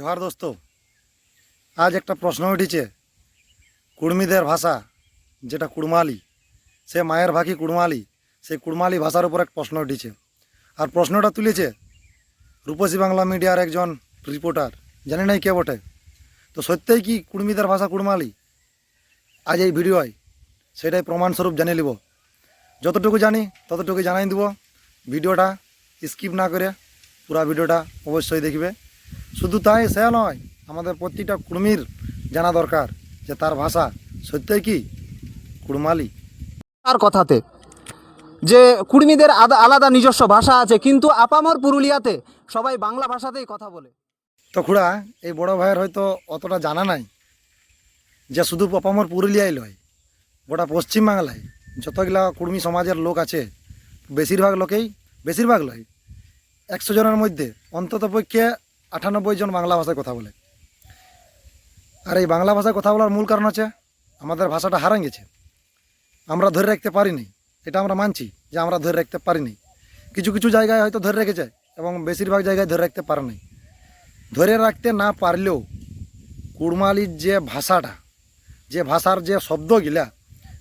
জোহার দোস্ত, আজ একটা প্রশ্ন উঠেছে। কুর্মীদের ভাষা, যেটা কুড়মালি, সে মায়ের ভাষী কুড়মালি, সেই কুড়মালি ভাষার উপর এক প্রশ্ন উঠেছে। আর প্রশ্নটা তুলেছে রূপসী বাংলা মিডিয়ার একজন রিপোর্টার, জানি নাই কে বটে? তো সত্যিই কি কুর্মীদের ভাষা কুড়মালি? আজ এই ভিডিওয় সেটাই প্রমাণস্বরূপ জানিয়ে নিব। যতটুকু জানি ততটুকু জানাই দিব। ভিডিওটা স্কিপ না করে পুরা ভিডিওটা অবশ্যই দেখবে। শুধু তাই সে নয় আমাদের প্রতিটা কুর্মীর জানা দরকার যে তার ভাষা সত্যই কি কুড়মালি। তার কথাতে যে কুর্মীদের আলাদা নিজস্ব ভাষা আছে কিন্তু আপামর পুরুলিয়াতে সবাই বাংলা ভাষাতেই কথা বলে। তো খুড়া এই বড় ভাইয়ের হয়তো অতটা জানা নাই যে শুধু পাপামর পুরুলিয়ায় লয় গোটা পশ্চিমবাংলায় যতগুলা কুর্মী সমাজের লোক আছে বেশিরভাগ লোকেই বেশিরভাগ লয় একশো জনের মধ্যে অন্তত পক্ষে আটানব্বই জন বাংলা ভাষায় কথা বলে। আর এই বাংলা ভাষায় কথা বলার মূল কারণ হচ্ছে, আমাদের ভাষাটা হারান গেছে। আমরা ধরে রাখতে পারিনি, এটা আমরা মানছি যে আমরা ধরে রাখতে পারিনি। কিছু কিছু জায়গায় হয়তো ধরে রেখেছে এবং বেশিরভাগ জায়গায় ধরে রাখতে পারে নাই। ধরে রাখতে না পারলেও কুড়মালির যে ভাষাটা, যে ভাষার যে শব্দগুলা,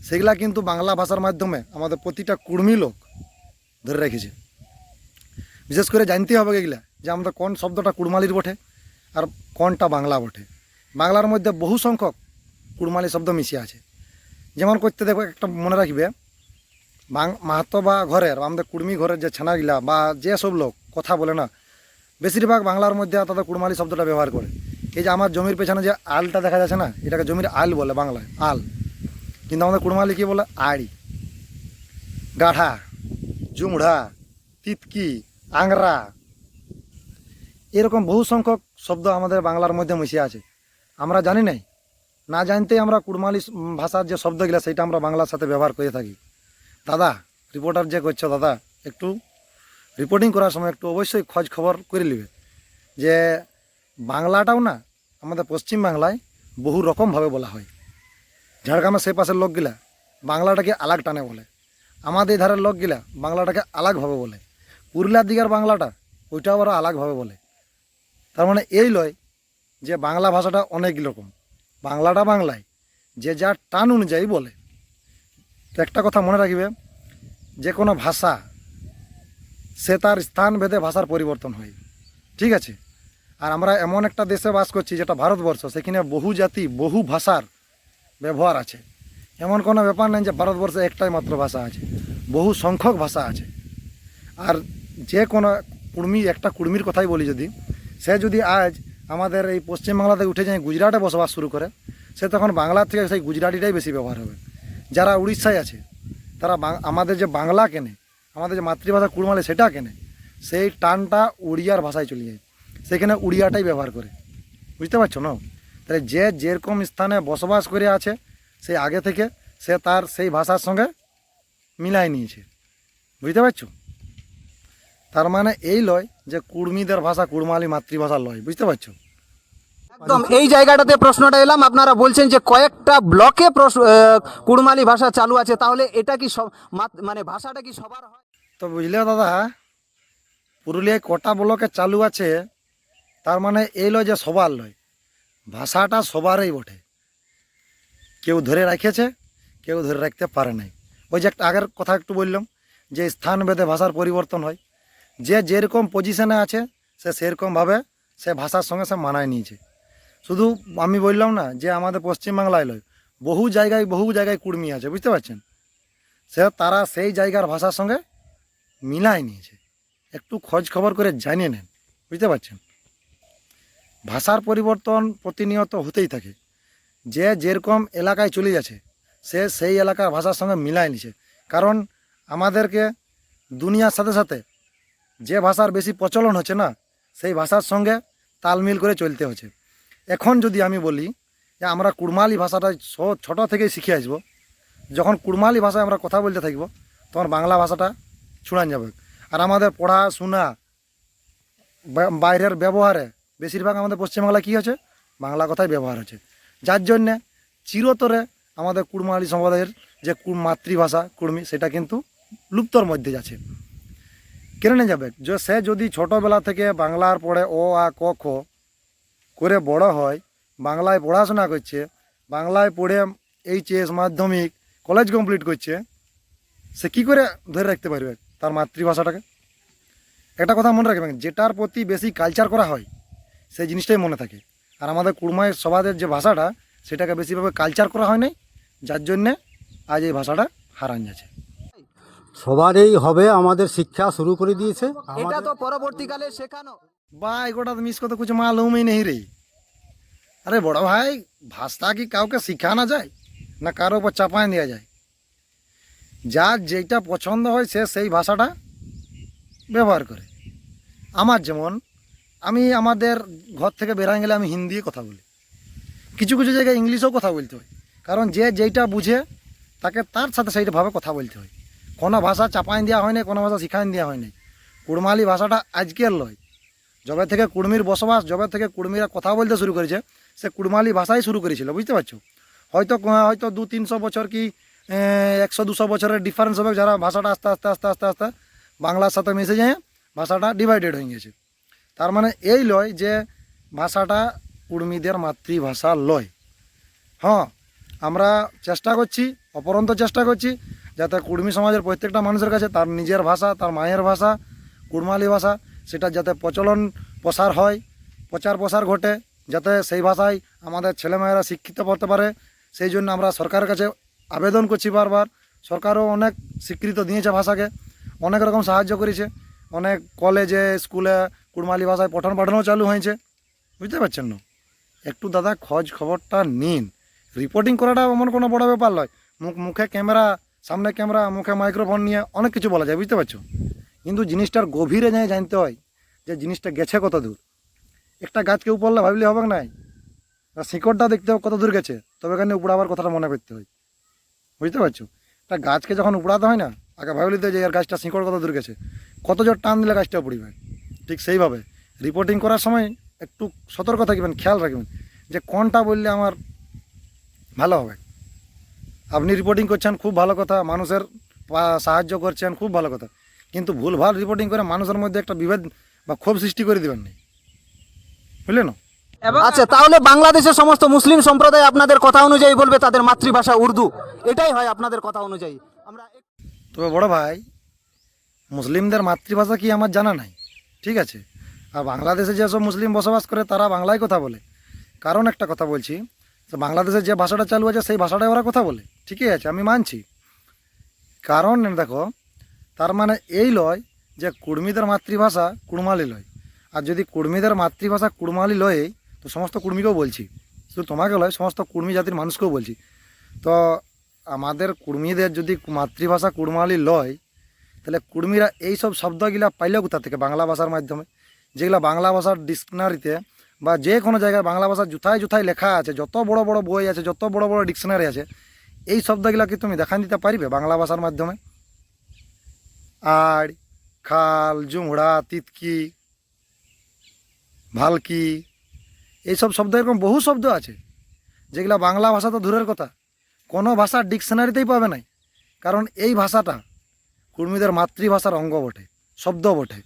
সেগুলা কিন্তু বাংলা ভাষার মাধ্যমে আমাদের প্রতিটা কুর্মী লোক ধরে রেখেছে। বিশেষ করে জানতে হবে এগুলা। যে আমাদের কোন শব্দটা কুড়মালির বটে আর কোনটা বাংলা বটে। বাংলার মধ্যে বহু সংখ্যক কুড়মালি শব্দ মিশিয়ে আছে। যেমন করতে দেখো, একটা মনে রাখবে মাহাতো বা ঘরের, আমাদের কুর্মী ঘরের যে ছানাগুলা বা যে সব লোক কথা বলে না, বেশিরভাগ বাংলার মধ্যে তাদের কুড়মালি শব্দটা ব্যবহার করে। এই যে আমার জমির পেছনে যে আলটা দেখা যাচ্ছে না, এটাকে জমির আল বলে বাংলায়, আল। কিন্তু আমাদের কুড়মালি কী বলে? আড়ি, গাঢ়া, জুমড়া, তিতকি, আংরা এরকম বহু সংখ্যক শব্দ আমাদের বাংলার মধ্যে মিশে আছে। আমরা জানি নাই। না জানতেই আমরা কুড়মালি ভাষার যে শব্দগুলো, সেটা আমরা বাংলার সাথে ব্যবহার করে থাকি। দাদা রিপোর্টার যে করছ, দাদা, একটু রিপোর্টিং করার সময় একটু অবশ্যই খোঁজ খবর করে নেবে যে বাংলাটাও না আমাদের পশ্চিম বাংলায় বহু রকমভাবে বলা হয়। ঝাড়গ্রামের সেই পাশের লোকগুলা বাংলাটাকে আলাগ টানে বলে। আমাদের ধারের লোকগুলা বাংলাটাকে আলাগভাবে বলে। পুরুলিয়ার দিকের বাংলাটা ওইটাও আবার আলাগভাবে বলে। তার মানে এই লয় যে বাংলা ভাষাটা অনেক রকম। বাংলাটা বাংলায়, যে যার টান অনুযায়ী বলে। তো একটা কথা মনে রাখবে, যে কোনো ভাষা, সে তার স্থান ভেদে ভাষার পরিবর্তন হয়। ঠিক আছে? আর আমরা এমন একটা দেশে বাস করছি, যেটা ভারতবর্ষ, সেখানে বহু জাতি, বহু ভাষার ব্যবহার আছে। এমন কোনো ব্যাপার নেই যে ভারতবর্ষে একটাই মাত্র ভাষা আছে। বহু সংখ্যক ভাষা আছে। আর যে কোনো কুর্মি, একটা কুর্মির কথাই বলি যদি সে যদি আজ আমাদের এই পশ্চিমবাংলা থেকে উঠে যায় গুজরাটে বসবাস শুরু করে, সে তখন বাংলা থেকে সেই গুজরাটিটাই বেশি ব্যবহার হবে। যারা উড়িষ্যায় আছে, তারা আমাদের যে বাংলা কেনে, আমাদের যে মাতৃভাষা কুড়মালে সেটা কেনে, সেই টানটা উড়িয়ার ভাষায় চলে যায়। সেখানে উড়িয়াটাই ব্যবহার করে। বুঝতে পারছ না? তাহলে যে যেরকম স্থানে বসবাস করে আছে, সে আগে থেকে সে তার সেই ভাষার সঙ্গে মিলাই নিয়েছে। বুঝতে পারছ? তার মানে এই লয় যে কুর্মীদের ভাষা কুড়মালি মাতৃভাষা লয় বুঝতে পারছ? একদম এই জায়গাটাতে প্রশ্নটা এলাম আপনারা বলছেন যে কয়েকটা ব্লকে কুড়মালি ভাষা চালু আছে তাহলে এটা কি সব মানে ভাষাটা কি সবার হয়? তো বুঝলে দাদা পুরুলিয়ায় কটা ব্লকে চালু আছে তার মানে এই লয় যে সবার লয় ভাষাটা সবারই বটে। কেউ ধরে রাখেছে কেউ ধরে রাখতে পারে নাই। ওই যে একটা আগের কথা একটু বললাম যে স্থান ভেদে ভাষার পরিবর্তন হয় যে যেরকম পজিশনে আছে, সে সেরকমভাবে সে ভাষার সঙ্গে সে মানায় নিয়েছে। শুধু আমি বললাম না যে আমাদের পশ্চিমবাংলায় লয়, বহু জায়গায় বহু জায়গায় কুর্মি আছে, বুঝতে পারছেন? সে তারা সেই জায়গার ভাষার সঙ্গে মিলায় নিয়েছে। একটু খোঁজ খবর করে জানিয়ে নেন, বুঝতে পারছেন? ভাষার পরিবর্তন প্রতিনিয়ত হতেই থাকে। যে যেরকম এলাকায় চলে যাচ্ছে, সে সেই এলাকার ভাষার সঙ্গে মিলায় নিছে কারণ আমাদেরকে দুনিয়ার সাথে সাথে যে ভাষার বেশি প্রচলন হচ্ছে না, সেই ভাষার সঙ্গে তালমিল করে চলতে হচ্ছে। এখন যদি আমি বলি যে আমরা কুড়মালি ভাষাটা ছোট থেকেই শিখে আসব, যখন কুড়মালি ভাষায় আমরা কথা বলতে থাকব, তখন বাংলা ভাষাটা ছুড়ান যাবে। আর আমাদের পড়াশোনা বাইরের ব্যবহারে বেশিরভাগ আমাদের পশ্চিমবাংলায় কী হচ্ছে? বাংলা কথাই ব্যবহার হচ্ছে। যার জন্যে চিরতরে আমাদের কুড়মালি সম্প্রদায়ের যে মাতৃভাষা কুর্মি সেটা কিন্তু লুপ্তর মধ্যে যাচ্ছে। কেন যাবে। যে সে যদি ছোটোবেলা থেকে বাংলার পড়ে ও আ ক খ করে বড় হয়, বাংলায় পড়াশোনা করছে, বাংলায় পড়ে এইচএস মাধ্যমিক কলেজ কমপ্লিট করছে, সে কি করে ধরে রাখতে পারবে তার মাতৃভাষাটাকে? একটা কথা মনে রাখবেন, যেটার প্রতি বেশি কালচার করা হয়, সেই জিনিসটাই মনে থাকে। আর আমাদের কুড়মায় সবাদের যে ভাষাটা, সেটাকে বেশিভাবে কালচার করা হয় নাই, যার জন্যে আজ এই ভাষাটা হারান যাচ্ছে। সবারই হবে আমাদের শিক্ষা শুরু করে দিয়েছে। এটা তো পরবর্তীকালে শেখানো। ভাই গোটা মিস করতে কিছু মালুমই নেই রে। আরে বড় ভাই ভাষা কি কাউকে শিখানো যায়? না কারও উপর চাপায় দেওয়া যায়? যার যেটা পছন্দ হয় সে সেই ভাষাটা ব্যবহার করে। আমার যেমন আমি আমাদের ঘর থেকে বেরাই গেলে আমি হিন্দি কথা বলি। কিছু কিছু জায়গায় ইংলিশেও কথা বলতে হয়। কারণ যে যেইটা বুঝে তাকে তার সাথে সেইভাবে কথা বলতে হয়। কোনো ভাষা চাপাই দেওয়া হয়নি, কোনো ভাষা শিখাই দেওয়া হয়নি। কুড়মালি ভাষাটা আজকের লয়। যবে থেকে কুড়মির বসবাস, যবে থেকে কুড়মিরা কথা বলতে শুরু করেছে, সে কুড়মালি ভাষাই শুরু করেছিল, বুঝতে পারছ? হয়তো হয়তো দু তিনশো বছর কি একশো দুশো বছরের ডিফারেন্স হবে যারা ভাষাটা আস্তে আস্তে আস্তে আস্তে আস্তে বাংলার সাথে মিশে যায়, ভাষাটা ডিভাইডেড হয়ে গেছে। তার মানে এই লয় যে ভাষাটা কুড়মিদের মাতৃভাষা লয়। হ্যাঁ আমরা চেষ্টা করছি, অপরন্ত চেষ্টা করছি যাতে কুড়মি সমাজের প্রত্যেকটা মানুষের কাছে তার নিজের ভাষা, তার মায়ের ভাষা, কুড়মালি ভাষা, সেটা যাতে প্রচলন, প্রসার হয়, প্রচার প্রসার ঘটে, যাতে সেই ভাষায় আমাদের ছেলেমেয়েরা শিক্ষিত করতে পারে। সেই জন্য আমরা সরকারের কাছে আবেদন করছি বারবার। সরকারও অনেক স্বীকৃত দিয়েছে ভাষাকে, অনেক রকম সাহায্য করেছে। অনেক কলেজে, স্কুলে কুড়মালি ভাষায় পঠন পাঠনও চালু হয়েছে। বুঝতে পারছেন না? একটু দাদা খোঁজ খবরটা নিন। রিপোর্টিং করাটা এমন কোনো বড় ব্যাপার নয়। মুখ মুখে ক্যামেরা সামনে ক্যামেরা, মুখে মাইক্রোফোন নিয়ে অনেক কিছু বলা যায়, বুঝতে পারছ? কিন্তু জিনিসটার গভীরে যায় জানতে হয় যে জিনিসটা গেছে কত দূর। একটা গাছকে উপরলে ভাবলে হবে না আর শিকড়টা দেখতে হবে কত দূর গেছে, তবে এখানে উপড়াবার কথাটা মনে করতে হয়। বুঝতে পারছ? একটা গাছকে যখন উপড়াতে হয় না, আগে ভাবলি তো যে এর গাছটা শিকড় কত দূর গেছে। কত জোর টান দিলে গাছটা পড়িবে ঠিক সেইভাবে রিপোর্টিং করার সময় একটু সতর্ক থাকবেন, খেয়াল রাখবেন যে কোনটা বললে আমার ভালো হবে। আপনি রিপোর্টিং করছেন খুব ভালো কথা। মানুষের সাহায্য করছেন খুব ভালো কথা। কিন্তু ভুলভাল রিপোর্টিং করে মানুষের মধ্যে একটা বিভেদ বা ক্ষোভ সৃষ্টি করে দেবেন না। বুঝলেন? আচ্ছা তাহলে বাংলাদেশের সমস্ত মুসলিম সম্প্রদায় আপনাদের কথা অনুযায়ী বলবে তাদের মাতৃভাষা উর্দু। এটাই হয় আপনাদের কথা অনুযায়ী। আমরা তবে বড় ভাই মুসলিমদের মাতৃভাষা কি আমার জানা নাই? ঠিক আছে? আর বাংলাদেশে যেসব মুসলিম বসবাস করে তারা বাংলায় কথা বলে। কারণ একটা কথা বলছি বাংলাদেশে যে ভাষাটা চালু আছে, সেই ভাষাটাই ওরা কথা বলে। ঠিকই আছে, আমি মানছি। কারণ, দেখো, তার মানে এই লয় যে কুর্মীদের মাতৃভাষা কুড়মালি লয়। আর যদি কুর্মীদের মাতৃভাষা কুড়মালি লয়, তো সমস্ত কুর্মীকেও বলছি। শুধু তোমাকে লয়, সমস্ত কুর্মী জাতির মানুষকেও বলছি। তো আমাদের কুর্মীদের যদি মাতৃভাষা কুড়মালি লয়, তাহলে কুর্মীরা এই সব শব্দগুলা পাইলে কোথা থেকে? বাংলা ভাষার মাধ্যমে। যেগুলা বাংলা ভাষার ডিকশনারিতে বা যে কোনো জায়গায় বাংলা ভাষা জুথায় জুথায় লেখা আছে, যত বড় বড় বই আছে, যত বড় বড় ডিকশনারি আছে, এই শব্দগুলা কি তুমি দেখান দিতে পারবে বাংলা ভাষার মাধ্যমে? আড়, খাল, জুমড়া, তিতকি, ভালকি, এইসব শব্দ এরকম বহু শব্দ আছে, যেগুলা বাংলা ভাষা তো দূরের কথা। কোনো ভাষার ডিকশনারিতেই পাবে নাই, কারণ এই ভাষাটা কুর্মীদের মাতৃভাষার অঙ্গ বটে, শব্দ বটে।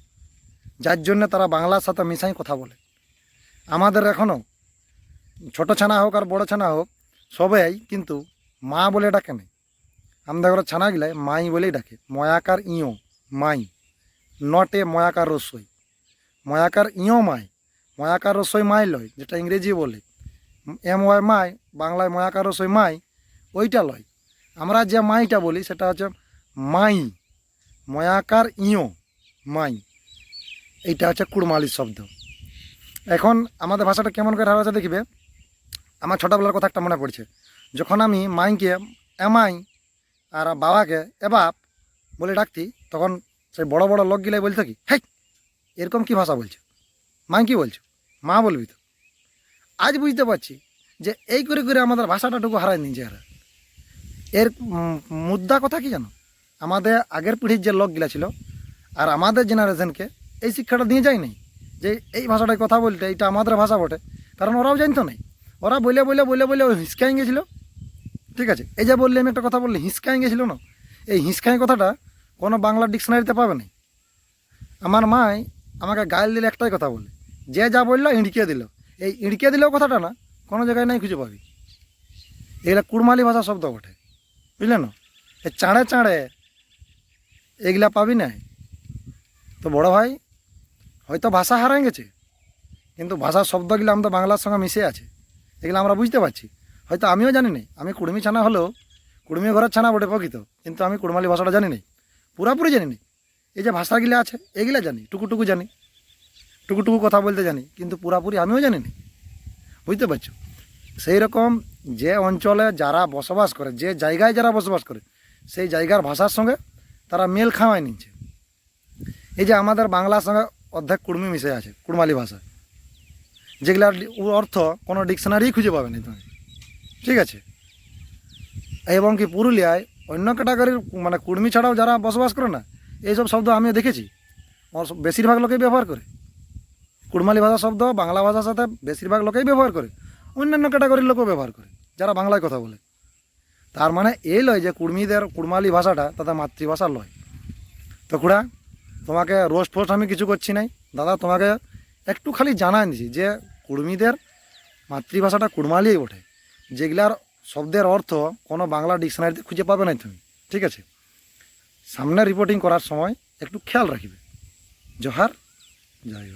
যার জন্য তারা বাংলার সাথে মিশাই কথা বলে। আমাদের এখনও ছোট ছানা হোক আর বড় ছানা হোক, সবাই কিন্তু মা বলে ডাকে নাই আমাদের ঘরে ছানা গিলায় মাই বলেই ডাকে। ময়াকার ইঁয়ো, মাই। নটে ময়াকার রসই। ময়াকার ইঁয়ো মাই, ময়াকার রসই মাই লয়, যেটা ইংরেজি বলে। এম ওয়াই মাই, বাংলায় ময়াকার রসই মাই, ওইটা লয়। আমরা যে মাইটা বলি, সেটা হচ্ছে মাই। ময়াকার ইঁয়ো, মাই। এইটা হচ্ছে কুড়মালির শব্দ। এখন আমাদের ভাষাটা কেমন করে হারাচ্ছে দেখবে? আমার ছোটোবেলার কথা একটা মনে পড়ছে। যখন আমি মাইকে এমাই আর বাবাকে, এবাপ বলে ডাকতি, তখন সেই বড় বড় লোকগুলাই বলতো কি, হেই, এরকম কি ভাষা বলছো? মাই কি বলছো? মা বলবি তো। আজ বুঝতে পারছি যে এই করে করে আমাদের ভাষাটাটুকু হারাই নিয়েছে এরা এর মুদ্রা কথা কি জানো? আমাদের আগের পিঢ়ির যে লোকগুলা ছিল আর আমাদের জেনারেশনকে এই শিক্ষাটা দিয়ে যায় নাই। যে এই ভাষাটায় কথা বলতে এটা আমাদের ভাষা বটে। কারণ ওরাও জানতো নাই ওরা বলে বলে বলে বলে হিসকাই গেছিল। ঠিক আছে? এই যে বললে আমি একটা কথা বললে হিসকাই গেছিল না? এই হিসকাই কথাটা কোনো বাংলা ডিকশনারিতে পাবে না। আমার মাই আমাকে গাইল দিলে একটাই কথা বলে যে যা বলল ইঁড়িকে দিল। এই ইড়কে দিলেও কথাটা না, কোনো জায়গায় নাই খুঁজে পাবি। এগুলা কুড়মালি ভাষা শব্দ বটে। বুঝলে না? এ চাঁড়ে চাঁড়ে এগুলা পাবি না। তো বড় ভাই হয়তো ভাষা হারাই গেছে, কিন্তু ভাষার শব্দগুলো আমাদের বাংলার সঙ্গে মিশে আছে, এগুলো আমরা বুঝতে পারছি। হয়তো আমিও জানি নাই, আমি কুড়মি ছানা হলেও কুড়মি ঘরের ছানা বটে প্রকৃত, কিন্তু আমি কুড়মালি ভাষাটা জানি নাই, পুরাপুরি জানি নাই। এই যে ভাষাগুলো আছে, এগুলা জানি, টুকুটুকু জানি, টুকুটুকু কথা বলতে জানি, কিন্তু পুরাপুরি আমিও জানি না বুঝতে পারছ? সেই রকম যে অঞ্চলে যারা বসবাস করে, যে জায়গায় যারা বসবাস করে, সেই জায়গার ভাষার সঙ্গে তারা মেল খাওয়ায় নিচ্ছে। এই যে আমাদের বাংলার সঙ্গে অর্ধেক কুড়মি মিশে আছে, কুড়মালি ভাষা। যেগুলার অর্থ কোনো ডিকশনারি খুঁজে পাবে না তুমি। ঠিক আছে? এবং কি পুরুলিয়ায় অন্য ক্যাটাগরির মানে কুর্মি ছাড়াও যারা বসবাস করে না, এইসব শব্দ আমিও দেখেছি। বেশিরভাগ লোকেই ব্যবহার করে। কুড়মালি ভাষা শব্দ বাংলা ভাষার সাথে বেশিরভাগ লোকেই ব্যবহার করে। অন্যান্য ক্যাটাগরির লোকও ব্যবহার করে, যারা বাংলায় কথা বলে। তার মানে এই লয় যে কুর্মীদের কুড়মালি ভাষাটা তাদের মাতৃভাষা লয়। তো খুড়া তোমাকে রোস্ট ফোস্ট আমি কিছু করছি নাই। দাদা, তোমাকে একটু খালি জানাই দিছি যে কুর্মীদের মাতৃভাষাটা কুড়মালিই ওঠে যেগুলার শব্দের অর্থ কোনো বাংলা ডিকশনারিতে খুঁজে পাবে না তুমি, ঠিক আছে? সামনে রিপোর্টিং করার সময় একটু খেয়াল রাখবে। জহার, জয়